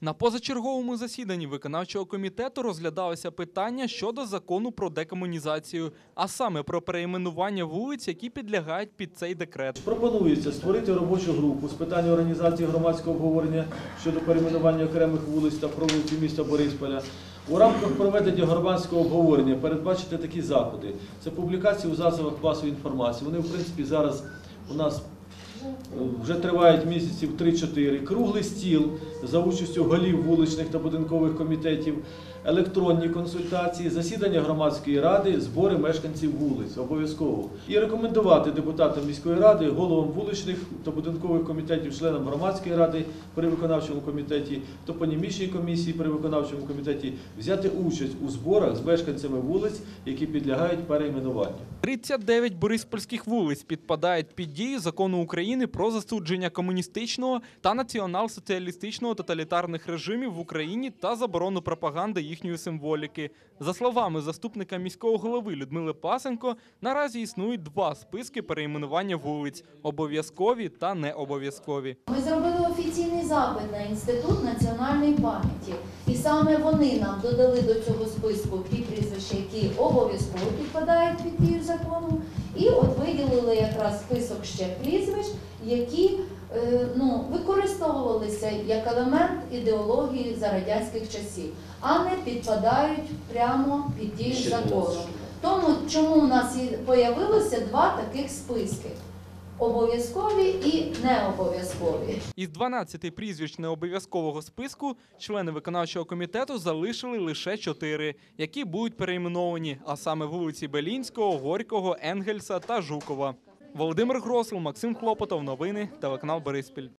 На позачерговому засіданні виконавчого комітету розглядалося питання щодо закону про декомунізацію, а саме про перейменування вулиць, які підлягають під цей декрет. Пропонується створити робочу групу з питань організації громадського обговорення щодо перейменування окремих вулиць та провулків міста Борисполя. У рамках проведення громадського обговорення передбачити такі заходи. Це публікації у засобах масової інформації. Вони, в принципі, зараз у нас вже тривають місяців 3-4. Круглий стіл за участю голів вуличних та будинкових комітетів, електронні консультації, засідання громадської ради, збори мешканців вулиць обов'язково. І рекомендувати депутатам міської ради, головам вуличних та будинкових комітетів, членам громадської ради при виконавчому комітеті, топонімічній комісії при виконавчому комітеті взяти участь у зборах з мешканцями вулиць, які підлягають перейменуванню. 39 бориспольських вулиць підпадають під дію закону України про засудження комуністичного та націонал-соціалістичного тоталітарних режимів в Україні та заборону пропаганди їхньої символіки. За словами заступника міського голови Людмили Пасенко, наразі існують два списки перейменування вулиць: обов'язкові та необов'язкові. Ми зробили офіційний запит на інститут національної пам'яті, і саме вони нам додали до цього списку ті прізвища, які обов'язково підпадають під дію закону, і от якраз список ще прізвищ, які е, ну, використовувалися як елемент ідеології за радянських часів, а не підпадають прямо під дію закону. Тому чому у нас і появилося два таких списки: обов'язкові і необов'язкові. Із 12 прізвищ необов'язкового списку члени виконавчого комітету залишили лише 4, які будуть перейменовані, а саме вулиці Белінського, Горького, Енгельса та Жукова. Володимир Гросл, Максим Хлопотов. Новини, телеканал Бориспіль.